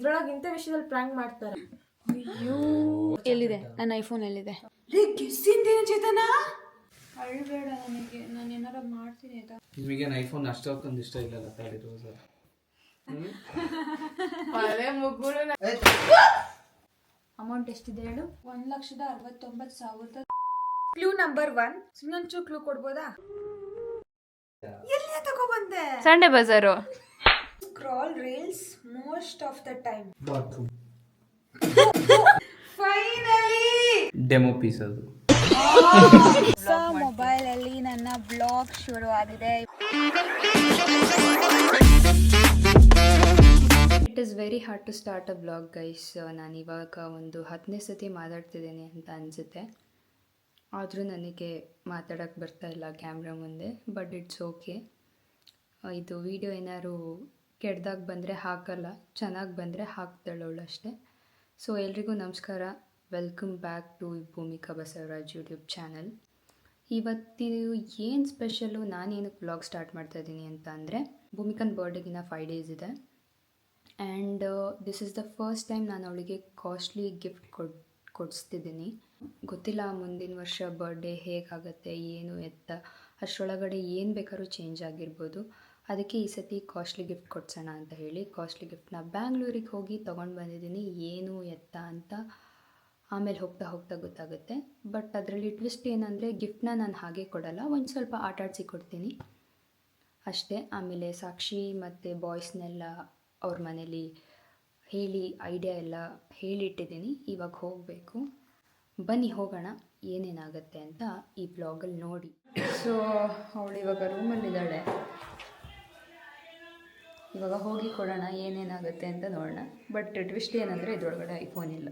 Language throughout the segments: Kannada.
ಇದ್ರೊಳಗೆ ಇಂಥ ವಿಷಯದಲ್ಲಿ ಪ್ರಾಂಕ್ ಮಾಡ್ತಾರೆ. ಎಲ್ಲಿದೆ? ನನ್ನ ಐಫೋನ್ ಎಲ್ಲಿದೆ? ಗೆಸ್ಸಿಂದೇನು ಚೇತನ? ಅಳ್ಬೇಡ ನನಗೆ ನಾನು ಏನಾರ ಮಾಡ್ತೀನಿ ಆಯ್ತಾ? ನಿಮಗೇನು ಐಫೋನ್ ಅಷ್ಟೊಂದು ಇಷ್ಟ ಇಲ್ಲಲ್ಲ ತಾಳಿ ರೋಸ ಅಮೌಂಟ್ ಎಷ್ಟಿದೆ ಹೇಳು? ಒಂದ್ ಲಕ್ಷದ ಅರವತ್ತೊಂಬತ್ತು ಸಾವಿರದ ಕ್ಲೂ ನಂಬರ್ ಒನ್ ಸುಮ್ಮನೆ ಕ್ಲೂ ಕೊಡ್ಬೋದಾ? ಎಲ್ಲಿ ತಗೊಬಂದೆ Sunday Bazaar scroll reels most of the time. Bathroom. Finally! Demo piece ಅದು. ಹೊಸ ಮೊಬೈಲ್ ಅಲ್ಲಿ ನನ್ನ ಬ್ಲಾಗ್ ಶುರು ಆಗಿದೆ. It is very hard to start a blog guys ನಾನು ಇವಾಗ ಒಂದು ಹತ್ತನೇ ಸತಿ ಮಾತಾಡ್ತಿದ್ದೀನಿ ಅಂತ ಅನಿಸುತ್ತೆ. ಆದರೂ ನನಗೆ ಮಾತಾಡೋಕ್ಕೆ ಬರ್ತಾ ಇಲ್ಲ ಕ್ಯಾಮ್ರಾ ಮುಂದೆ ಬಟ್ ಇಟ್ಸ್ ಓಕೆ ಇದು ವಿಡಿಯೋ ಏನಾದ್ರು ಕೆಡ್ದಾಗ ಬಂದರೆ ಹಾಕಲ್ಲ, ಚೆನ್ನಾಗಿ ಬಂದರೆ ಹಾಕ್ತಾಳವಳು ಅಷ್ಟೇ ಸೊ ಎಲ್ರಿಗೂ ನಮಸ್ಕಾರ. Welcome back to Bhoomika Basavaraj YouTube channel ಇವತ್ತಿದು ಏನು ಸ್ಪೆಷಲು ನಾನೇನಕ್ಕೆ ಬ್ಲಾಗ್ ಸ್ಟಾರ್ಟ್ ಮಾಡ್ತಾ ಇದ್ದೀನಿ ಅಂತ ಅಂದರೆ, ಭೂಮಿಕನ್ ಬರ್ಡೇಗಿನ ಫೈವ್ ಡೇಸ್ ಇದೆ. And this is the first time ನಾನು ಅವಳಿಗೆ ಕಾಸ್ಟ್ಲಿ ಗಿಫ್ಟ್ ಕೊಡ್, ಕೊಡಿಸ್ತಿದ್ದೀನಿ. ಗೊತ್ತಿಲ್ಲ ಮುಂದಿನ ವರ್ಷ ಬರ್ಡೇ ಹೇಗಾಗತ್ತೆ, ಏನು ಎತ್ತ? ಅಷ್ಟರೊಳಗಡೆ ಏನು ಬೇಕಾದ್ರೂ ಚೇಂಜ್ ಆಗಿರ್ಬೋದು. ಅದಕ್ಕೆ ಈ ಸತಿ ಕಾಸ್ಟ್ಲಿ ಗಿಫ್ಟ್ ಕೊಡ್ಸೋಣ ಅಂತ ಹೇಳಿ ಕಾಸ್ಟ್ಲಿ ಗಿಫ್ಟ್ನ ಬ್ಯಾಂಗ್ಳೂರಿಗೆ ಹೋಗಿ ತೊಗೊಂಡು ಬಂದಿದ್ದೀನಿ. ಏನು ಎತ್ತ ಅಂತ ಆಮೇಲೆ ಹೋಗ್ತಾ ಹೋಗ್ತಾ ಗೊತ್ತಾಗುತ್ತೆ. ಬಟ್ ಅದರಲ್ಲಿ ಟ್ವಿಸ್ಟ್ ಏನಂದರೆ ಗಿಫ್ಟ್ನ ನಾನು ಹಾಗೆ ಕೊಡಲ್ಲ, ಒಂದು ಸ್ವಲ್ಪ ಆಟಾಡಿಸಿ ಕೊಡ್ತೀನಿ. ಅಷ್ಟೇ, ಆಮೇಲೆ ಸಾಕ್ಷಿ ಮತ್ತು ಬಾಯ್ಸ್ನೆಲ್ಲ ಅವ್ರ ಮನೇಲಿ ಹೇಳಿ, ಐಡಿಯಾ ಎಲ್ಲ ಹೇಳಿಟ್ಟಿದ್ದೀನಿ. ಇವಾಗ ಹೋಗಬೇಕು. ಬನ್ನಿ, ಹೋಗೋಣ. ಏನೇನಾಗುತ್ತೆ ಅಂತ ಈ ಬ್ಲಾಗಲ್ಲಿ ನೋಡಿ. ಸೊ ಅವಳು ಇವಾಗ ರೂಮಲ್ಲಿದ್ದಾಳೆ ಇವಾಗ ಹೋಗಿ ಕೊಡೋಣ ಏನೇನಾಗುತ್ತೆ ಅಂತ ನೋಡೋಣ. ಬಟ್ ಟ್ವಿಸ್ಟ್ ಏನಂದರೆ ಇದ್ರೊಳಗಡೆ ಐಫೋನ್ ಇಲ್ಲ.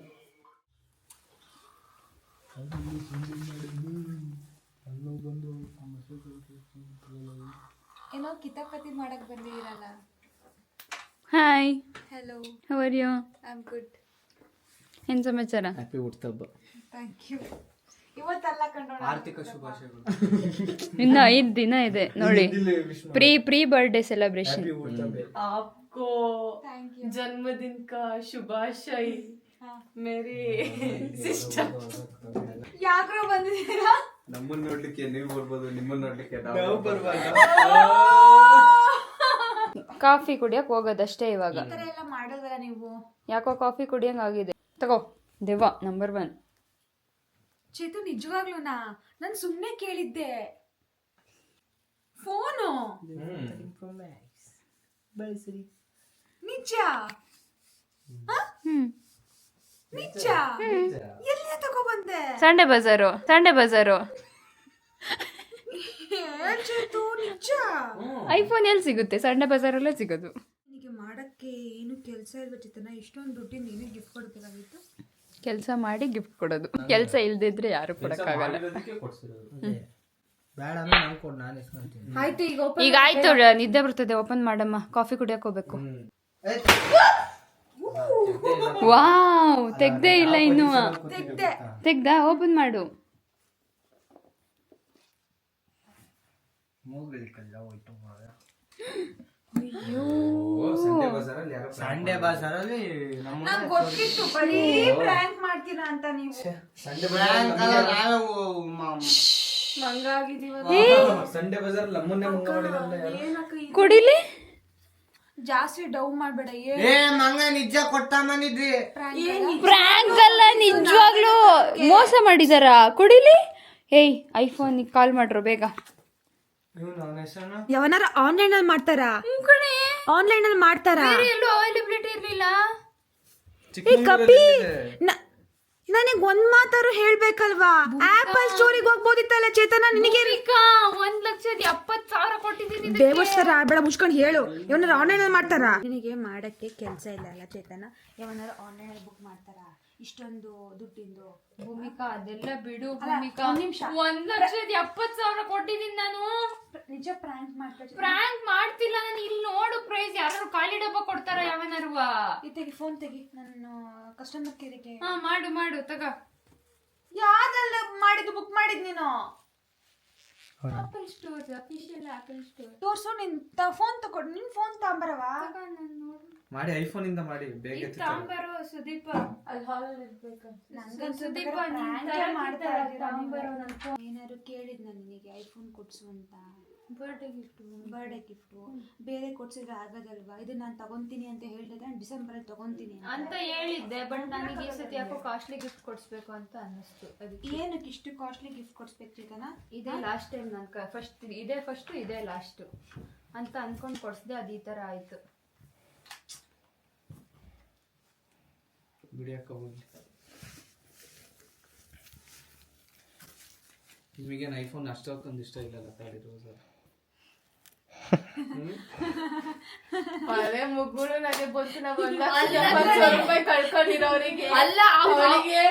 ಏನೋ ಕಿತಾಪತಿ ಮಾಡಕ್ ಬಂದಿರಲ್ಲ hi hello how are you I am good ಏನು ಸಮಾಚಾರ? ಹ್ಯಾಪಿ ಹುಟ್ಟುಹಬ್ಬ ಥ್ಯಾಂಕ್ ಯು ಇವತ್ತಲ್ಲ ಕಂಡೋಣ ಆರ್ಥಿಕ ಶುಭಾಶಯಗಳು ಇನ್ನು ಐದು ದಿನ ಇದೆ ನೋಡಿ ಪ್ರೀ ಪ್ರೀ ಬರ್ಡೇ ಸೆಲೆಬ್ರೇಷನ್ आपको ಥ್ಯಾಂಕ್ ಯು जन्मदिन का शुभाशय मेरी सिस्टर ಯಾಕ್ರೋ ಬಂದಿದ್ದೀರಾ ನಮ್ಮನ್ನ ನೋಡ್ಲಿಕ್ಕೆ ನೀವು ಬರ್ಬೋದು ನಿಮ್ಮನ್ನ ನೋಡ್ಲಿಕ್ಕೆ ನಾವು ಬರ್ಬೋದು ಕಾಫಿ ಕುಡಿಯಕ್ಕೆ ಹೋಗೋದಷ್ಟೇ ಇವಾಗ ಈ ಥರ ಎಲ್ಲ ಮಾಡೋದಲ್ಲ ನೀವು ಯಾಕೋ ಕಾಫಿ ಕುಡಿಯಂಗೆ ಆಗಿದೆ ತಗೋ ದೆವ್ವ ನಂಬರ್ ಒನ್ ಚೇತು ನಿಜವಾಗ್ಲೂನಾ ನಾನು ಸುಮ್ಮನೆ ಕೇಳಿದ್ದೆ. ಫೋನು? ನಿಜ? ಹ್ಞೂ ನಿಜ? ಎಲ್ಲಿ ತಗೊಬಂದೆ? ಸಂಡೆ ಬಜಾರು ಸಂಡೆ ಬಜಾರು ಚೇತು ನಿಜ? ಐಫೋನ್ ಎಲ್ಲಿ ಸಿಗುತ್ತೆ? ಸಂಡೆ ಬಜಾರಲ್ಲೇ ಸಿಗೋದು. ನಿನಗೆ ಮಾಡಕ್ಕೆ ಏನು ಕೆಲಸ ಇಲ್ವ ಚೇತನ. ಇಷ್ಟೊಂದು ದುಡ್ಡಿನ ನೀನೇ ಗಿಫ್ಟ್ ಕೊಡ್ಬೇಕಾಗಿತ್ತು? ಕೆಲಸ ಮಾಡಿ ಗಿಫ್ಟ್ ಕೊಡೋದು. ಕೆಲಸ ಇಲ್ದಿದ್ರೆ ಯಾರು ಕೊಡಕ್ಕಾಗಲ್ಲ. ಬೇಡ ಅಂದ್ರೆ ನಂಗೆ ಕೊಡು ನಾನು ಇಸ್ಕೊಂತೀನಿ. ಆಯ್ತು ಈಗ open ಈಗ ಆಯ್ತು ನಿದ್ದೆ ಬರ್ತದೆ. ಓಪನ್ ಮಾಡಮ್ಮ. ಕಾಫಿ ಕುಡಿಯಕ್ ಹೋಗ್ಬೇಕು. ವಾವ್ ತೆಗ್ದೇ ಇಲ್ಲ ಇನ್ನು. ತೆಗ್ದ. ತೆಗ್ದಾ? ಓಪನ್ ಮಾಡು. ಮೂಗಲಿಕ್ಕಲ್ಲ ಹೋಯ್ತು. ಸಂಡೇ ಬಜಾರಲ್ಲಿ ಯಾರೋ ಸಂಡೆ ಬಾಸರಲ್ಲಿ ನಮ್ಮ ನಂಗೆ ಗೊತ್ತಿತ್ತು ಬರೀ ಪ್ರ್ಯಾಂಕ್ ಮಾಡ್ತೀರಾ ಅಂತ ನೀವು. ಸಂಡೇ ಸಂಡೇ ಬಜಾರ್ ನಮ್ಮನ್ನೇ ಮುಂಗ ಮಾಡಿದ್ರಲ್ಲ ಯಾರು? ಏನಕ್ಕ ಕುಡಿಲಿ? ಜಾಸ್ತಿ ಡೌ ಮಾಡ್ಬೇಡ ಏ. ಮಂಗ ನಿಜ ಕೊಡ್ತಾ ಬಂದಿದ್ವಿ ಪ್ರ್ಯಾಂಕ್ ಅಲ್ಲ? ನಿಜವಾಗ್ಲೂ ಮೋಸ ಮಾಡಿದಾರ? ಕುಡಿಲಿ? ಏಯ್ ಐಫೋನ್ ಕಾಲ್ ಮಾಡ್ರು ಬೇಗ. ಯಾವನಾರ ಆನ್ಲೈನ್ ಅಲ್ಲಿ ಮಾಡ್ತಾರಾ ಆನ್ಲೈನ್ ಅಲ್ಲಿ ಮಾಡ್ತಾರಾ? ಎಲ್ಲೂ ಅವೈಲಬಿಲಿಟಿ ಇರ್ಲಿಲ್ಲ. ಏ ಕಪಿ ನನಗೆ ಒಂದ್ ಮಾತಾರು ಹೇಳ್ಬೇಕಲ್ವಾ? ಆಪಲ್ ಸ್ಟೋರಿಗೆ ಹೋಗ್ಬೋದಿತ್ತಲ್ಲ ಚೇತನ? ನಿನಗೆ ಒಂದ್ ಲಕ್ಷದ ಎಪ್ಪತ್ ಸಾವಿರ ಕೊಟ್ಟಿದ್ದೀನಿ ದೇವಸ್ಥರ ಬೇಡ ಮುಚ್ಕೊಂಡು ಹೇಳು. ಇವನಾರ ಆನ್ಲೈನ್ ಅಲ್ಲಿ ಮಾಡ್ತಾರಾ? ನಿನಗೆ ಮಾಡಕ್ಕೆ ಕೆಲಸ ಇಲ್ಲ ಅಲ್ಲ ಚೇತನ? ಯಾವನಾರ ಆನ್ಲೈನ್ ಅಲ್ಲಿ ಬುಕ್ ಮಾಡ್ತಾರಾ? ಇಷ್ಟೊಂದು ದುಡ್ಡಿಂದು. ಭೂಮಿಕಾ ಅದೆಲ್ಲ ಬಿಡು ಭೂಮಿಕಾ. ಒಂದ್ ನಿಮಿಷ. ಒಂದ್ ಲಕ್ಷದ ಎಪ್ಪತ್ ಸಾವಿರ ಕೊಟ್ಟಿದ್ದೀನಿ ನಾನು. ನಿಜ ಪ್ರ್ಯಾಂಕ್ ಮಾಡ್ತಾ ಪ್ರ್ಯಾಂಕ್ ಮಾಡ್ತಿಲ್ಲ ನಾನು. ಇಲ್ಲಿ ನೋಡು ಪ್ರೈಸ್ ಯಾರು ಖಾಲಿ ಡಬ್ಬ ಕೊಡ್ತಾರ ಯಾವನಾರುವ ಈ ತೆಗಿ ಫೋನ್ ತೆಗಿ. ನಾನು ಕಸ್ಟಮರ್ ಕೇರಿಗೆ ಹಾ ಮಾಡು ಮಾಡು ತಗ. ಯಾವ್ದಲ್ಲ ಮಾಡಿದ್ದು ಬುಕ್ ಮಾಡಿದ್ ನೀನು? Apple Store official Apple Store ತೋರ್ಸು ನಿನ್ ಫೋನ್ ತಗೊಂಡು ನಿನ್ ಫೋನ್ ತಗೊಂಬರವಾ ಮಾಡಿ ಐಫೋನ್ ಇಂದ ಮಾಡಿ ಬೇಗ ಎತ್ತಿತ್ತು. ಸುದೀಪ. ಅಲ್ಲಿ ಹಾಲಲ್ಲಿ ಇರ್ಬೇಕಂತ ನನ್ಗನ್ಸು ಸುದೀಪ ಮಾಡ್ತಾರೆ ತಾಂಬರೋ. ಏನಾದ್ರು ಕೇಳಿದ್ ನಾನು ನಿನಗೆ ಐಫೋನ್ ಕೊಡ್ಸು ಅಂತ? ಬರ್ಡೇ ಗಿಫ್ಟು ಬರ್ಡೇ ಗಿಫ್ಟು ಬೇರೆ ಕೊಡ್ಸಿದ್ರೆ ಆಗೋದಲ್ವಾ? ಇದು ನಾನು ತಗೊಂತೀನಿ ಅಂತ ಹೇಳಿದ್ರೆ ನಾನು ಡಿಸೆಂಬರಲ್ಲಿ ತಗೊಂತೀನಿ ಅಂತ. ಹೇಳಿದ್ದೆ ಬಟ್ ನನಗೆ ಈ ಸತಿ ಯಾಕೋ ಕಾಸ್ಟ್ಲಿ ಗಿಫ್ಟ್ ಕೊಡಿಸ್ಬೇಕು ಅಂತ ಅನ್ನಿಸ್ತು. ಅದಕ್ಕೆ. ಏನಕ್ಕೆ ಇಷ್ಟು ಕಾಸ್ಟ್ಲಿ ಗಿಫ್ಟ್ ಕೊಡ್ಸ್ಬೇಕು ಚೇತನ ಇದೇ ಲಾಸ್ಟ್ ಟೈಮ್ ನಾನು ಫಸ್ಟ್ ಇದೇ ಫಸ್ಟು ಇದೇ ಲಾಸ್ಟು ಅಂತ ಅನ್ಕೊಂಡು ಕೊಡಿಸ್ದೆ ಅದು ಈ ಥರ ಆಯಿತು. ಬಿಡಿ ಹೋಗಿ ನಿಮಗೇನು ಐಫೋನ್ ಅಷ್ಟೊಂದು ಇಷ್ಟ ಇಲ್ಲಲ್ಲ ತಾಳಿರು ಸರ್. ಅದೇ ಮುಗ್ಗುರು ನನಗೆ ಬಂತು ನಾವು ಒಂದ್ ಲಕ್ಷ ಸಾವಿರ ರೂಪಾಯಿ ಕಳ್ಕೊಂಡಿರೋರಿಗೆ. ಅಲ್ಲ, ಅವರಿಗೆ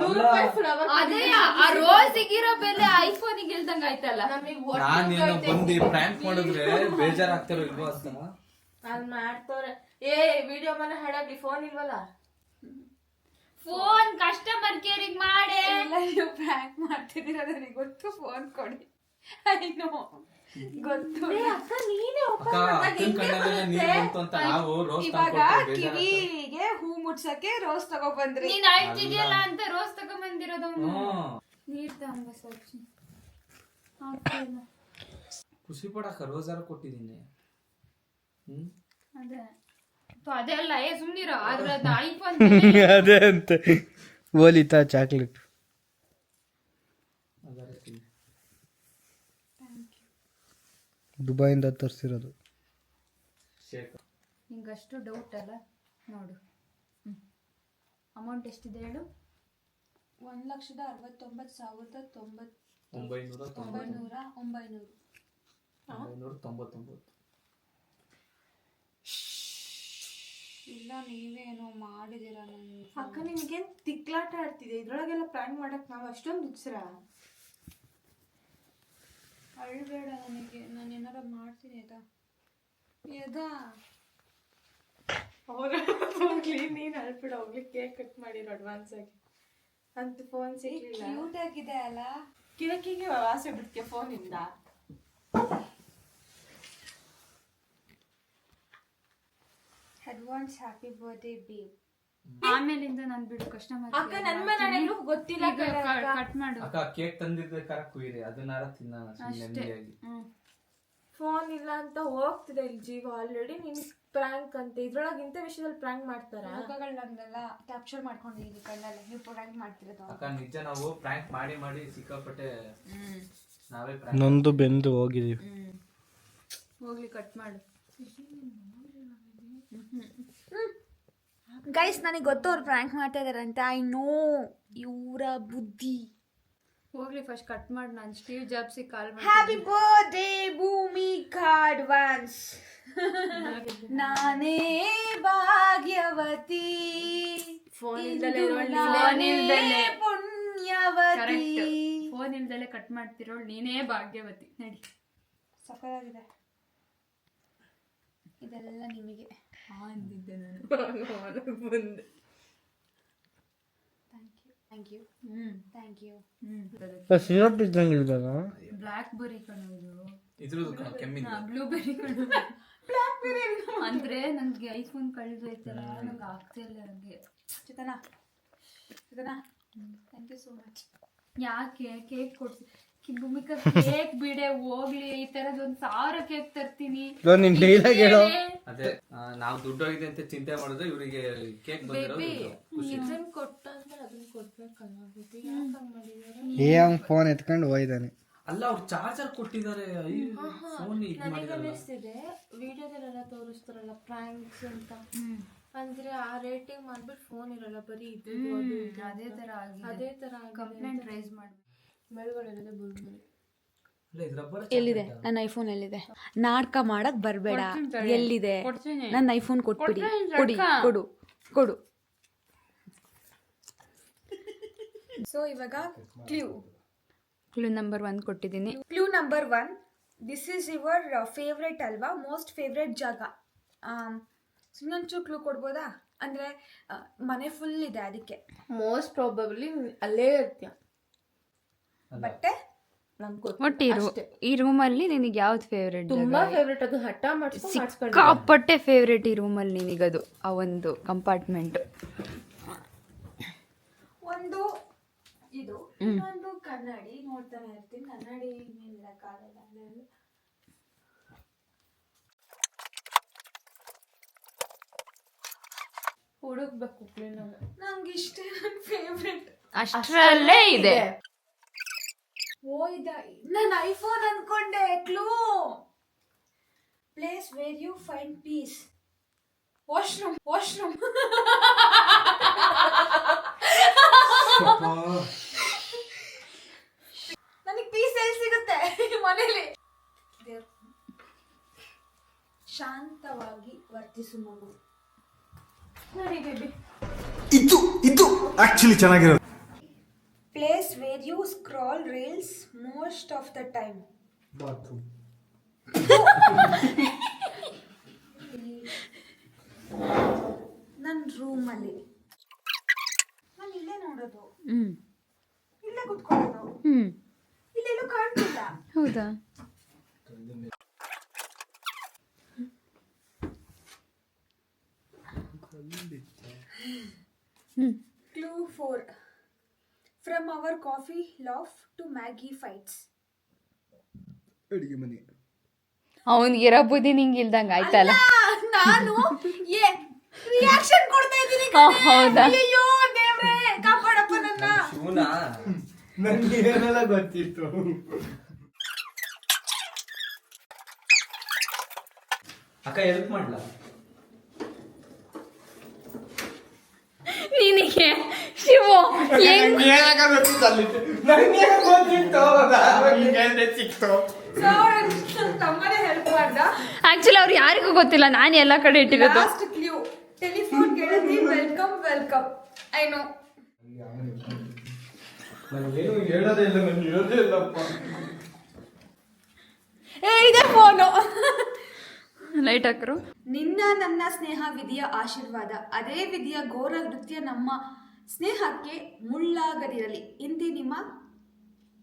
ನೂರು ರೂಪಾಯಿ ಅದೇ ಆ ರೋಸಿಗಿರೋ ಬೆಲೆ ಇಲ್ದಂಗೆ ಆಯ್ತಲ್ಲ. ನಾನು ನಾನೇನೋ ಬಂದು ಪ್ರ್ಯಾಂಕ್ ಮಾಡಿದ್ರೆ ಬೇಜಾರಾಗ್ತಾರೋ ಇಲ್ವೋ ಅಂತ ಅಲ್ಲಿ ಮಾಡ್ತವ್ರೆ. ಏ ವಿಡಿಯೋ ಮನೆ ಹಾಡಾಗ್ಲಿ ಫೋನ್ ಇಲ್ವಲ್ಲ? ಫೋನ್ ಕಸ್ಟಮರ್ ಕೇರಿಗೆ ಮಾಡಿ. ಇಲ್ಲ ನೀವು ಪ್ರ್ಯಾಂಕ್ ಮಾಡ್ತಿದ್ದೀರ ನನಗೆ ಗೊತ್ತು ಫೋನ್ ಕೊಡಿ. ಐನೋ ಗೊತ್ತು. ಅಕ್ಕ ನೀನೇ ಅಕ್ಕ ಅಕ್ಕನ ಕಣ್ಣಲ್ಲೆಲ್ಲ ನೀರು ಬಂತು ಅಂತ ನಾವು ರೋಸ್ ಇವಾಗ. ಕಿವಿಗೆ ಹೂ ಮುಟ್ಸಕ್ಕೆ ರೋಸ್ ತಗೊಬಂದ್ರಿ. ನೀನ್ ಅಳ್ತಿದ್ಯಲ್ಲ ಅಂತ ರೋಸ್ ತಗೊಂಬಂದಿರೋದು. ಹ್ಮ್ ನೀರ್ ತಗೊಂಬ ಸಾಕ್ಷಿ ಖುಷಿ ಪಡಕ ರೋಜಾರ ಕೊಟ್ಟಿದ್ದೀನಿ. ಹ್ಮ್? ಅದೇ. ಸೊ ಅದೇ ಅಲ್ಲ ಏ ಸುಮ್ನಿರೋ ಆದ್ರೆ ಅದು ಐಫೋನ್ ಅದೇ ಅಂತೆ. ಓಲಿತಾ ಚಾಕ್ಲೇಟ್. ದುಬೈಯಿಂದ ತರಿಸಿರೋದು. ಅಷ್ಟು ನಿಂಗಷ್ಟು ಡೌಟ್ ಅಲ್ಲ? ನೋಡು. ಅಮೌಂಟ್ ಎಷ್ಟಿದೆ ಹೇಳು? ಒಂದು ಲಕ್ಷದ ಅರವತ್ತೊಂಬತ್ತು ಸಾವಿರದ ತೊಂಬತ್ತು ಒಂಬೈನೂರ ತೊಂಬತ್ತು. ಒಂಬೈನೂರ ಒಂಬೈನೂರು. ಒಂಬೈನೂರ ತೊಂಬತ್ತೊಂಬತ್ತು. ಇಲ್ಲ ನೀವೇನೋ ಮಾಡಿದಿರ ಅಕ್ಕ ನಿಮ್ಗೇನ್ ತಿಕ್ಲಾಟ ಆಡ್ತಿದೆ ಇದ್ರೊಳಗೆಲ್ಲ ಪ್ಲಾನ್ ಮಾಡಕ್ ನಾವು ಅಷ್ಟೊಂದು ಹುಚ್ಚರ. ಅಳ್ಬೇಡ ನನಗೆ. ನಾನು ಏನಾರ ಮಾಡ್ತೀನಿ ಆಯ್ತಾ? ಯದಾ? ಅವ್ರ ನೀನು ನೀನ್ ಅಳ್ಬಿಡ ಹೋಗ್ಲಿ ಕೇಕ್ ಕಟ್ ಮಾಡಿರೋ ಅಡ್ವಾನ್ಸ್ ಆಗಿ. ಅಂತ ಫೋನ್ ಸಿಗ್ಲಿಲ್ಲ. ಕ್ಯೂಟ್ ಆಗಿದೆ ಅಲ್ಲ. ಕಿರಕಿಗೆ ಆಸೆ ಬಿಡ್ಕೆ ಫೋನ್ ಅಡ್ವಾನ್ಸ್ ಹ್ಯಾಪಿ ಬರ್ತ್ಡೇ ಬಿ ಆಮೇಲಿಂದ ನಾನು ಬಿಡು ಕಸ್ಟಮರ್ ಅಕ್ಕ ನನ್ ಮೇಲೆ ಗೊತ್ತಿಲ್ಲ ಕಟ್ ಮಾಡು. ಅಕ್ಕ ಕೇಕ್ ತಂದಿದ್ದೆ ಕರ ಕುಯ್ರಿ ಅದನ್ನಾರ ತಿನ್ನೋಣ ಸುಮ್ನೆ ನೆಮ್ಮದಿಯಾಗಿ ಫೋನ್ ಇಲ್ಲ ಅಂತ ಹೋಗ್ತಿದೆ ಇಲ್ಲಿ ಜೀವ. ಆಲ್ರೆಡಿ ನಿನ್ ಪ್ರ್ಯಾಂಕ್ ಅಂತ ಇದ್ರೊಳಗೆ ಇಂಥ ವಿಷಯದಲ್ಲಿ ಪ್ರ್ಯಾಂಕ್ ಮಾಡ್ತಾರ? ಮುಖಗಳನ್ನೆಲ್ಲ ಕ್ಯಾಪ್ಚರ್ ಮಾಡ್ಕೊಂಡಿದ್ದೀನಿ ಕಣ್ಣಲ್ಲಿ. ನೀವು ಪ್ರ್ಯಾಂಕ್ ಮಾಡ್ತಿರೋದು. ಅಕ್ಕ ನಿಜ ನಾವು ಪ್ರ್ಯಾಂಕ್ ಮಾಡಿ ಮಾಡಿ ಸಿಕ್ಕಾಪಟ್ಟೆ ನಾವೇ prank ನೊಂದು ಬೆಂದು ಹೋಗಿದೀವಿ. ಹೋಗ್ಲಿ ಕಟ್ ಮಾಡು. ಗೈಸ್ ನನಗೆ ಗೊತ್ತು ಅವ್ರು ಪ್ರ್ಯಾಂಕ್ ಮಾಡ್ತಾ ಇದಾರೆ ಅಂತ ಐ ನೋ ಇವರ ಬುದ್ಧಿ. ಹೋಗ್ಲಿ ಫಸ್ಟ್ ಕಟ್ ಮಾಡಿ ನಾನು Steve ಜಾಬ್ಸಿಗೆ call happy birthday Bhoomi advance ನಾನೇ ಭಾಗ್ಯವತಿ. ಫೋನ್ ಇಂದು ಇರೋಳು ನಾನೇ. ಪುಣ್ಯವತಿ. ಕರೆಕ್ಟ್ ಫೋನ್ ಇಲ್ದಲೆ ಕಟ್ ಮಾಡ್ತಿರೋಳು ನೀನೇ ಭಾಗ್ಯವತಿ. ನಡಿ. ಸಕ್ಕತ್ತಾಗಿದೆ ಇದೆಲ್ಲ ನಿಮಗೆ. ಅಂದಿದ್ದೆ ನಾನು ಬಂದೆ thank you hmm thank you ಹ್ಞೂ ಸಿರಪ್ ಇದ್ದಂಗೆ ಇಲ್ದಲ್ಲ ಬ್ಲ್ಯಾಕ್ ಬೆರಿ ಇದು ಇದ್ರದ್ದು ಬ್ಲೂ ಕೆಮ್ಮಿಂದ ಬ್ಲ್ಯಾಕ್ ಕಣೋದು ಅಂದ್ರೆ ನನ್ಗೆ ಐಫೋನ್ ಕಳೆದೋಯ್ತಲ್ಲ ನಂಗೆ ಆಗ್ತಿಲ್ಲ ನನಗೆ Chitana Chitana thank you so much ಯಾಕೆ ಕೇಕ್ ಕೊಡ್ಸಿ ಭೂಮಿಕಾ ಕೇಕ್ ಬಿಡೆ ಹೋಗ್ಲಿ ಈ ತರದ್ ಒಂದ್ ಸಾವಿರ ಕೇಕ್ ತರ್ತೀನಿ ನಿನ್ ಡೈಲಾಗ್ ಹೇಳೋ. ಅದೇ ನಾವ್ ದುಡ್ಡು ಹೋಗಿದೆ ಅಂತ ಚಿಂತೆ ಮಾಡಿದ್ರೆ ಇವರಿಗೆ ಕೇಕ್ ಬಂದಿರೋದು ಇದನ್ ಕೊಟ್ಟ ಅಂತ ಅದನ್ನ ಕೊಡ್ಬೇಕಲ್ಲ ಬುದ್ಧಿ ಯಾಕೆ ಹಂಗ್ ಮಾಡಿದಾರೆ ಏ ಅವ್ನ್ ಫೋನ್ ಎತ್ಕೊಂಡು ಹೋಯ್ದಾನೆ ಅಲ್ಲ ಅವ್ರು ಚಾರ್ಜರ್ ಕೊಟ್ಟಿದ್ದಾರೆ. ಫೋನ್ ಇದು ನನಗೆ ವಿಡಿಯೋದಲ್ಲೆಲ್ಲ ತೋರಿಸ್ತಾರಲ್ಲ ಪ್ರ್ಯಾಂಕ್ಸ್ ಅಂತ. ಅಂದ್ರೆ ಆ ರೇಟಿಂಗ್ ಮಾಡ್ಬಿಟ್ಟು ಫೋನ್ ಇರಲ್ಲ ಬರೀ ಇದು ಅದು ಇದು ಅದೇ ತರ ಆಗಿ ಅದೇ ತರ ಕಂಪ್ಲೇಂಟ್ ರೈಸ್ ಮಾಡ್ಬೇಕು ಎಲ್ಲಿದೆ? ನನ್ನ ಐಫೋನ್ ಎಲ್ಲಿದೆ? ನಾಟಕ ಮಾಡಕ್ ಬರಬೇಡ. ಎಲ್ಲಿದೆ? ನನ್ನ ಐಫೋನ್ ಕೊಟ್ಬಿಡಿ. ಕೊಡಿ ಕೊಡು ಕೊಡು. ಸೊ ಇವಾಗ ಕ್ಲೂ ಕ್ಲೂ ನಂಬರ್ ಒನ್ ಕೊಟ್ಟಿದ್ದೀನಿ. Clue number one this is your favourite ಅಲ್ವಾ? ಮೋಸ್ಟ್ ಫೇವ್ರೆಟ್ ಜಾಗ. ಸುಮ್ಮನೆ ಕ್ಲೂ ಕೊಡ್ಬೋದಾ? ಅಂದರೆ ಮನೆ ಫುಲ್ ಇದೆ ಅದಕ್ಕೆ. ಮೋಸ್ಟ್ ಪ್ರಾಬಬ್ಲಿ ಅಲ್ಲೇ ಇರ್ತೀಯ. ಬಟ್ಟೆ ಒಟ್ಟು ಈ ರೂ ಈ ರೂಮಲ್ಲಿ ನಿನಗೆ ಯಾವ್ದು ಫೇವ್ರೆಟ್ ತುಂಬಾ ಫೇವ್ರೆಟ್ ಅದು ಹಠ ಮಾಡಿಸ್ಕೊಂಡು ಸಿಕ್ಕಾಪಟ್ಟೆ ಫೇವ್ರೆಟ್ ಈ ರೂಮಲ್ಲಿ ಅದು ಆ ಒಂದು ಕಂಪಾರ್ಟ್ಮೆಂಟ್ ಒಂದು ಇದು. ಇನ್ನೊಂದು ಕನ್ನಡಿ. ನೋಡ್ತಾನೆ ಇರ್ತೀನಿ. ಕನ್ನಡಿ ಮೇಲೆ ಇಡಕ್ಕಾಗಲ್ಲ ಅಂದ್ರೆ ಹುಡುಕ್ಬೇಕು ಕ್ಲೀನಾಗ ನಂಗೆ ಇಷ್ಟೇ ನನ್ನ ಫೇವ್ರೆಟ್ ಅಷ್ಟರಲ್ಲೇ ಇದೆ. ಓ ಇದ ನಾನು ಐಫೋನ್ ಅನ್ಕೊಂಡೆ clue. Place where you find peace washroom washroom. ನನಗೆ ಪೀಸ್ ಎಲ್ಲಿ ಸಿಗುತ್ತೆ? ಮನೇಲಿ. ಶಾಂತವಾಗಿ ವರ್ತಿಸು ಮಗು. ನೋಡಿ ಬೇಬಿ. ಇದು ಇದು ಆಕ್ಚುಲಿ ಚೆನ್ನಾಗಿರೋದು. Place where you scroll reels most of the time. Bathroom. ನನ್ನ ರೂಮಲ್ಲಿ ನಾನು ಇಲ್ಲೇ ನೋಡೋದು. ಹ್ಮ್. ಇಲ್ಲೇ ಕುತ್ಕೊಳ್ಳೋದು. ಹ್ಮ್. ಇಲ್ಲೆಲ್ಲೂ ಕಾಣ್ತಿಲ್ಲ. ಹೌದಾ? Clue four from our coffee laugh to Maggi fights ಅಡುಗೆ ಮನೆ ಅವನಿಗಿರೋ ಬುದ್ಧಿ ನಿಂಗೆ ಇಲ್ದಂಗೆ ಆಯ್ತಲ್ಲ? ನಾನು ಏ ರಿಯಾಕ್ಷನ್ ಕೊಡ್ತಾ ಇದ್ದೀನಿ ಹೌದಾ? ಅಯ್ಯೋ ದೇವ್ರೇ ಕಾಪಾಡಪ್ಪ ನನ್ನ. ಇವನಾ ನನಗೆ ಏನೆಲ್ಲ ಗೊತ್ತಿತ್ತು? ಅಕ್ಕ ಹೆಲ್ಪ್ ಮಾಡ್ಲಾ? ನಿನಗೆ ಶಿವು ಹೆಂಗ್ ತಮ್ಮನೇ ಹೆಲ್ಪ್ ಮಾಡ್ದ. ಆಕ್ಚುಲಿ ಅವ್ರು ಯಾರಿಗೂ ಗೊತ್ತಿಲ್ಲ. ನಾನು ಎಲ್ಲ ಕಡೆ ಇಟ್ಟಿರೋದು. ಲಾಸ್ಟ್ ಕ್ಲೂ ಟೆಲಿಫೋನ್ ಗೆಳತಿ ವೆಲ್ಕಮ್ ವೆಲ್ಕಮ್ ಐ ನೋ ನನಗೇನು ಹೇಳೋದೇ ಇಲ್ಲ ನಾನು ಹೇಳೋದೇ ಇಲ್ಲಪ್ಪ. ಏ ಇದೆ ಫೋನು ಲೈಟ್ ಹಾಕರು. ನಿನ್ನ ನನ್ನ ಸ್ನೇಹ ವಿಧಿಯ ಆಶೀರ್ವಾದ. ಅದೇ ವಿಧಿಯ ಘೋರ ನೃತ್ಯ ನಮ್ಮ ಸ್ನೇಹಕ್ಕೆ ಮುಳ್ಳಾಗದಿರಲಿ. ಇಂತಿ ನಿಮ್ಮ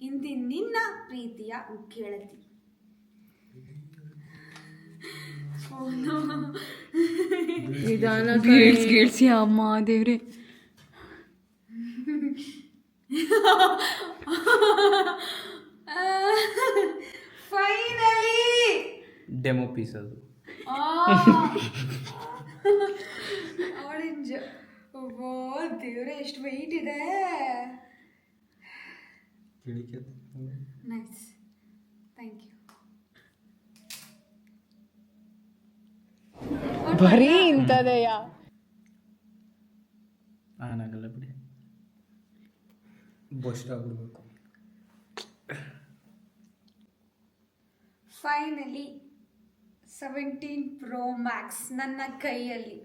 ಇಂತಿ ನಿನ್ನ ಪ್ರೀತಿಯ ಗೆಳತಿ ನಿಧಾನ ಗೀಳ್ಸಿ ಅಮ್ಮ ದೇವ್ರೆ. ಫೈನಲಿ ಡೆಮೋ ಪೀಸ್ ಅದು ಆರೆಂಜ್ ಓ ದೇವ್ರೆ ಎಷ್ಟು ವೆಯ್ಟ್ ಇದೆ. ನೈಸ್ ಥ್ಯಾಂಕ್ ಯು ಬರೀ ಇಂಥದೆಯಾ? ಆನಾಗಲ್ಲ ಬಿಡಿ. ಬಸ್ಟ್ ಆಗ್ಬಿಡ್ಬೇಕು. ಫೈನಲಿ ಸೆವೆಂಟೀನ್ ಪ್ರೋ ಮ್ಯಾಕ್ಸ್ ನನ್ನ ಕೈಯಲ್ಲಿ.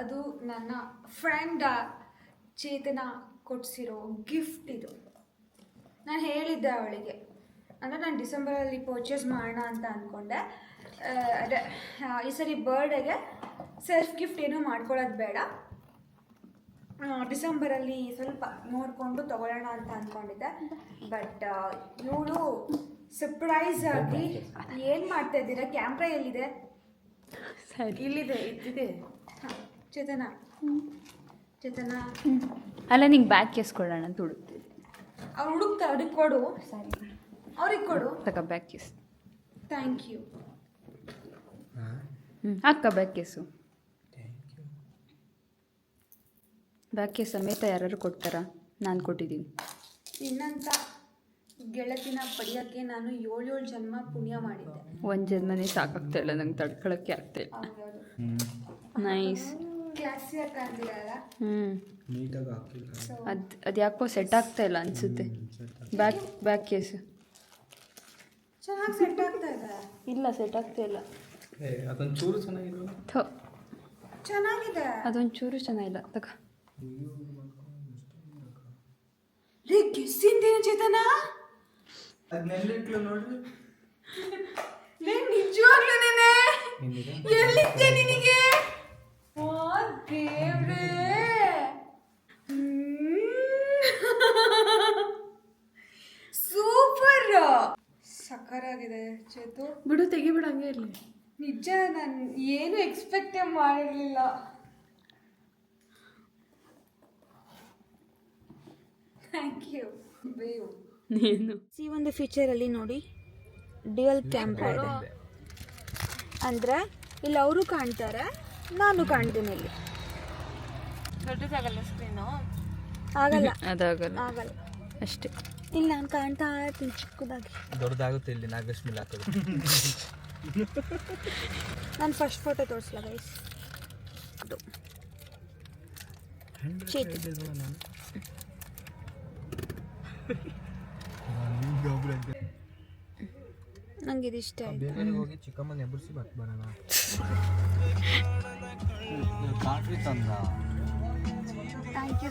ಅದು ನನ್ನ ಫ್ರೆಂಡ್ ಚೇತನ ಕೊಡಿಸಿರೋ ಗಿಫ್ಟ್ ಇದು. ನಾನು ಹೇಳಿದ್ದೆ ಅವಳಿಗೆ. ಅಂದರೆ ನಾನು ಡಿಸೆಂಬರಲ್ಲಿ ಪರ್ಚೇಸ್ ಮಾಡೋಣ ಅಂತ ಅಂದ್ಕೊಂಡೆ ಅದೇ ಈ ಸರಿ ಬರ್ಡೇಗೆ ಸೆಲ್ಫ್ ಗಿಫ್ಟ್ ಏನೂ ಮಾಡ್ಕೊಳ್ಳೋದು ಬೇಡ. ಡಿಸೆಂಬರಲ್ಲಿ ಸ್ವಲ್ಪ ನೋಡಿಕೊಂಡು ತಗೊಳ್ಳೋಣ ಅಂತ ಅಂದ್ಕೊಂಡಿದ್ದೆ ಬಟ್ ಇವಳು ಸರ್ಪ್ರೈಸ್ ಆಗಿ ಏನು ಮಾಡ್ತಾ ಇದ್ದೀರಾ? ಕ್ಯಾಮ್ರಾ ಎಲ್ಲಿದೆ? ಸರಿ. ಇಲ್ಲಿದೆ ಇದ್ದಿದೆ ಹಾಂ. ಚೇತನ. ಚೇತನ ಅಲ್ಲ ನಿಂಗೆ ಬ್ಯಾಗ್ ಕೇಸ್ಕೊಳ್ಳೋಣ ಕೊಡೋಣ ಅಂತ ಹುಡುಕ್ತಿದ್ದೆ. ಅವ್ರು ಹುಡುಕ್ತಾರೆ ಅವ್ರಿಗೆ ಕೊಡು. ಸರಿ. ಅವ್ರಿಗೆ ಕೊಡು. ತಗ ಬ್ಯಾಗ್ ಕೇಸ್. ಥ್ಯಾಂಕ್ ಯು ಹ್ಞೂ ಅಕ್ಕ ಬ್ಯಾಗ್ ಕೇಸು. ಬ್ಯಾಗ್ ಕೇಸ್ ಸಮೇತ ಯಾರು ಕೊಡ್ತಾರಾ? ನಾನು ಕೊಟ್ಟಿದ್ದೀನಿ. ಇನ್ನಂತ ಗೆಳತಿನ ಪಡೆಯೋಕ್ಕೆ ನಾನು ಏಳು ಏಳು ಜನ್ಮ ಪುಣ್ಯ ಮಾಡಿದ್ದೆ. ಒಂದು ಜನ್ಮನೇ ಸಾಕಾಗ್ತಾ ಇಲ್ಲ ನಂಗೆ ತಡ್ಕೊಳಕ್ಕೆ ಆಗ್ತಾ ಇಲ್ಲ. ನೈಸ್ ಕ್ಲಾಸಿಯಾಗಿ ಕಾಣ್ತಿರಲ್ಲ ಹ್ಞೂ ನೀಟಾಗಿ ಹಾಕಿಲ್ಲ. ಅದು ಅದು ಯಾಕೋ ಸೆಟ್ ಆಗ್ತಾ ಇಲ್ಲ ಅನಿಸುತ್ತೆ. ಬ್ಯಾಕ್ ಬ್ಯಾಕ್ ಕೇಸ್ ಚೆನ್ನಾಗಿ ಸೆಟ್ ಆಗ್ತಾ ಇದೆ. ಇಲ್ಲ ಸೆಟ್ ಆಗ್ತಾ ಇಲ್ಲ. ಏ ಅದೊಂದು ಚೂರು ಚೆನ್ನಾಗಿಲ್ಲ ಥೋ. ಚೆನ್ನಾಗಿದೆ. ಅದೊಂದು ಚೂರು ಚೆನ್ನಾಗಿಲ್ಲ. ತಗ. ಲೇ ಗೆಸ್ಸಿಂದೇನು ಚೇತನ? ಅದನ್ನೆಲ್ಲಿಟ್ಲು ನೋಡ್ರಿ. ನಿಜವಾಗ್ಲೂ ಎಲ್ಲಿದ್ದೆ ನಿನಗೆ? ಓ ದೇವ್ರೇ ಸೂಪರ್ ಸಕ್ಕರಾಗಿದೆ ಚೇತು. ಬಿಡು ತೆಗಿಬಿಡು ಹಂಗೆ ಇರಲಿ. ನಿಜ ನಾನು ಏನು ಎಕ್ಸ್ಪೆಕ್ಟ್ ಮಾಡಿರಲಿಲ್ಲ. ಥ್ಯಾಂಕ್ ಯು ಬೇವು ನೀನು. ಈ ಒಂದು ಫೀಚರಲ್ಲಿ ನೋಡಿ. ಡ್ಯುಯಲ್ ಕ್ಯಾಮ್ರಾ ಅಂದ್ರೆ ಅಂದರೆ ಇಲ್ಲಿ ಅವರು ಕಾಣ್ತಾರೆ. ನಾನು ಕಾಣ್ತೀನಿ ಇಲ್ಲಿ. ದೊಡ್ಡದಾಗಲ್ಲ ಸ್ಕ್ರೀನು ಆಗಲ್ಲ. ಅದಾಗಲ್ಲ. ಆಗಲ್ಲ. ಅಷ್ಟೇ. ಇಲ್ಲಿ ನಾನು ಕಾಣ್ತಾ ಇರ್ತೀನಿ ಚಿಕ್ಕದಾಗಿ. ದೊಡ್ಡದಾಗುತ್ತೆ ಇಲ್ಲಿ ನಾಗಲಕ್ಷ್ಮಿ ಹಾಕೋದು ನಾನು ಫಸ್ಟ್ ಫೋಟೋ ತೋರಿಸ್ಲ ಗೈಸ್ ಅದು. ನಂಗೆ ಇದು ಇಷ್ಟ ಆಯ್ತು. ಬೇರೆ ಹೋಗಿ ಚಿಕ್ಕಮ್ಮನ ಎಬ್ಬರಿಸಿ ಬರೋಣ. ಕಾಫಿ ತಂದ ಥ್ಯಾಂಕ್ ಯು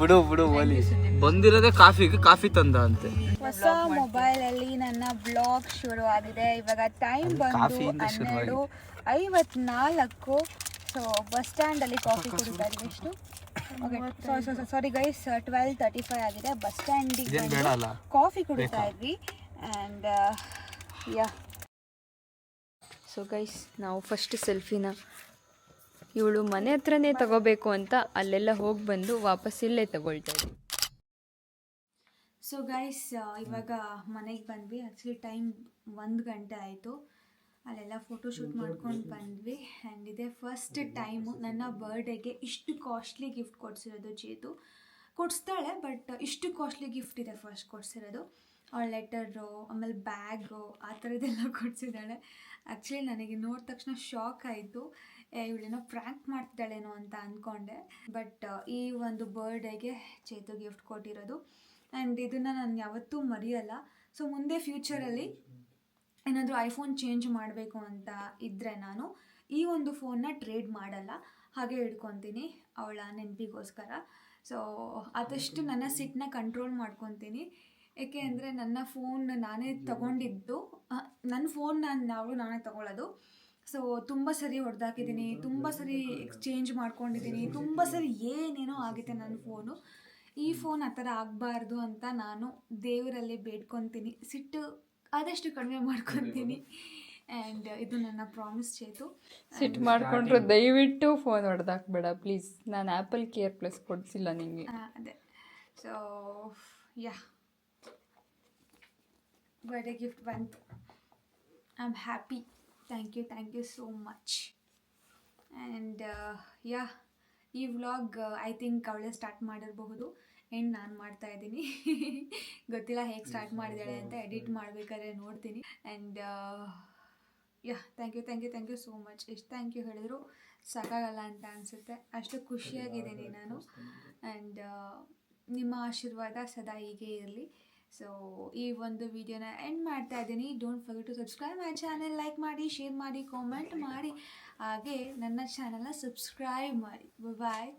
ಬಿಡು ಬಿಡು ಒಲಿ ಬಂದಿರೋದೇ ಕಾಫಿಗೆ ಕಾಫಿ ತಂದ ಅಂತೆ. ಹೊಸ ಮೊಬೈಲಲ್ಲಿ ನನ್ನ ಬ್ಲಾಗ್ ಶುರು ಆಗಿದೆ ಇವಾಗ ಟೈಮ್ ಬಂದು ಹನ್ನೆರಡು ಐವತ್ನಾಲ್ಕು. ಸೊ ಬಸ್ ಸ್ಟ್ಯಾಂಡಲ್ಲಿ ಕಾಫಿ ಕುಡಿತಾ ಇದೀವಿ ಎಷ್ಟು okay sorry guys twelve thirty five ಆಗಿದೆ. ಬಸ್ ಸ್ಟ್ಯಾಂಡಿಗೆ ಕಾಫಿ ಕುಡಿತಾ ಇದ್ವಿ. ಆ್ಯಂಡ್ ಯಾ ಸೊ ಗೈಸ್ ನಾವು ಫಸ್ಟ್ ಸೆಲ್ಫಿನ ಇವಳು ಮನೆ ಹತ್ರನೇ ತಗೋಬೇಕು ಅಂತ ಅಲ್ಲೆಲ್ಲ ಹೋಗಿ ಬಂದು ವಾಪಸ್ ಇಲ್ಲೇ ತಗೊಳ್ತಾ ಇದ್ವಿ. ಸೊ ಗೈಸ್ ಇವಾಗ ಮನೆಗೆ ಬಂದ್ವಿ. ಆ್ಯಕ್ಚುಲಿ ಟೈಮ್ ಒಂದು ಗಂಟೆ ಆಯಿತು. ಅಲ್ಲೆಲ್ಲ ಫೋಟೋ ಶೂಟ್ ಮಾಡ್ಕೊಂಡು ಬಂದ್ವಿ. ಆ್ಯಂಡ್ ಇದೇ ಫಸ್ಟ್ ಟೈಮು ನನ್ನ ಬರ್ಡೇಗೆ ಇಷ್ಟು ಕಾಸ್ಟ್ಲಿ ಗಿಫ್ಟ್ ಕೊಡಿಸಿರೋದು ಚೇತು ಕೊಡಿಸ್ತಾಳೆ ಬಟ್ ಇಷ್ಟು ಕಾಸ್ಟ್ಲಿ ಗಿಫ್ಟ್ ಇದೆ ಫಸ್ಟ್ ಕೊಡ್ಸಿರೋದು. ಅವಳ ಲೆಟರು ಆಮೇಲೆ ಬ್ಯಾಗು ಆ ಥರದ್ದೆಲ್ಲ ಕೊಡಿಸಿದ್ದಾಳೆ. ಆ್ಯಕ್ಚುಲಿ ನನಗೆ ನೋಡಿದ ತಕ್ಷಣ ಶಾಕ್ ಆಯಿತು. ಇವಳೇನೋ ಪ್ರ್ಯಾಂಕ್ ಮಾಡ್ತಿದ್ದಾಳೇನೋ ಅಂತ ಅಂದ್ಕೊಂಡೆ ಬಟ್ ಈ ಒಂದು ಬರ್ಡೇಗೆ ಚೇತು ಗಿಫ್ಟ್ ಕೊಟ್ಟಿರೋದು. ಆ್ಯಂಡ್ ಇದನ್ನು ನಾನು ಯಾವತ್ತೂ ಮರೆಯಲ್ಲ. ಸೊ ಮುಂದೆ ಫ್ಯೂಚರಲ್ಲಿ ಏನಾದರೂ ಐಫೋನ್ ಚೇಂಜ್ ಮಾಡಬೇಕು ಅಂತ ಇದ್ದರೆ ನಾನು ಈ ಒಂದು ಫೋನ್ನ ಟ್ರೇಡ್ ಮಾಡಲ್ಲ. ಹಾಗೆ ಇಟ್ಕೊತೀನಿ ಅವಳ ನೆನಪಿಗೋಸ್ಕರ. ಸೊ ಆದಷ್ಟು ನನ್ನ ಸಿಟ್ಟನ್ನ ಕಂಟ್ರೋಲ್ ಮಾಡ್ಕೊತೀನಿ. ಏಕೆ ಅಂದರೆ ನನ್ನ ಫೋನ್ ನಾನೇ ತಗೊಂಡಿದ್ದು ನನ್ನ ಫೋನ್ ನಾನು ಯಾವಾಗಲೂ ನಾನೇ ತಗೊಳ್ಳೋದು ಸೊ ತುಂಬ ಸರಿ ಹೊಡೆದಾಕಿದ್ದೀನಿ ತುಂಬ ಸರಿ ಎಕ್ಸ್ಚೇಂಜ್ ಮಾಡ್ಕೊಂಡಿದ್ದೀನಿ ತುಂಬ ಸರಿ ಏನೇನೋ ಆಗಿದೆ ನನ್ನ ಫೋನು ಈ ಫೋನ್ ಆ ಥರ ಆಗಬಾರ್ದು ಅಂತ ನಾನು ದೇವರಲ್ಲಿ ಬೇಡ್ಕೊತೀನಿ. ಸಿಟ್ಟು ಆದಷ್ಟು ಕಡಿಮೆ ಮಾಡ್ಕೊತೀನಿ. ಆ್ಯಂಡ್ ಇದು ನನ್ನ ಪ್ರಾಮಿಸ್ ಚೇತು. ಸಿಟ್ಟು ಮಾಡಿಕೊಂಡ್ರೆ ದಯವಿಟ್ಟು ಫೋನ್ ಹೊಡೆದಾಕ್ಬೇಡ ಪ್ಲೀಸ್ ನಾನು ಆ್ಯಪಲ್ ಕೇರ್ ಪ್ಲಸ್ ಕೊಡಿಸಿಲ್ಲ ನಿಮಗೆ ಅದೇ. ಸೊ ಯಾ ಬರ್ಡೇ ಗಿಫ್ಟ್ ಬಂತು I am happy thank you thank you so much and yeah ಈ ವ್ಲಾಗ್ ಐ ಥಿಂಕ್ ಅವಳೇ ಸ್ಟಾರ್ಟ್ ಮಾಡಿರಬಹುದು. ಆ್ಯಂಡ್ ನಾನು ಮಾಡ್ತಾ ಇದ್ದೀನಿ. ಗೊತ್ತಿಲ್ಲ ಹೇಗೆ ಸ್ಟಾರ್ಟ್ ಮಾಡಿದ್ದಾಳೆ ಅಂತ ಎಡಿಟ್ ಮಾಡಬೇಕಾದ್ರೆ ನೋಡ್ತೀನಿ. And yeah thank you thank you thank you so much ಎಷ್ಟು ಥ್ಯಾಂಕ್ ಯು ಹೇಳಿದ್ರು ಸಾಕಾಗಲ್ಲ ಅಂತ ಅನಿಸುತ್ತೆ. ಅಷ್ಟು ಖುಷಿಯಾಗಿದ್ದೀನಿ ನಾನು. ಆ್ಯಂಡ್ ನಿಮ್ಮ ಆಶೀರ್ವಾದ ಸದಾ ಹೀಗೆ ಇರಲಿ. ಸೊ ಈ ಒಂದು ವಿಡಿಯೋನ ಎಂಡ್ ಮಾಡ್ತಾ ಇದ್ದೀನಿ. Don't forget to subscribe my channel like ಮಾಡಿ ಶೇರ್ ಮಾಡಿ ಕಾಮೆಂಟ್ ಮಾಡಿ. ಹಾಗೆ ನನ್ನ ಚಾನಲ್ನ ಸಬ್ಸ್ಕ್ರೈಬ್ ಮಾಡಿ. ಬಾಯ್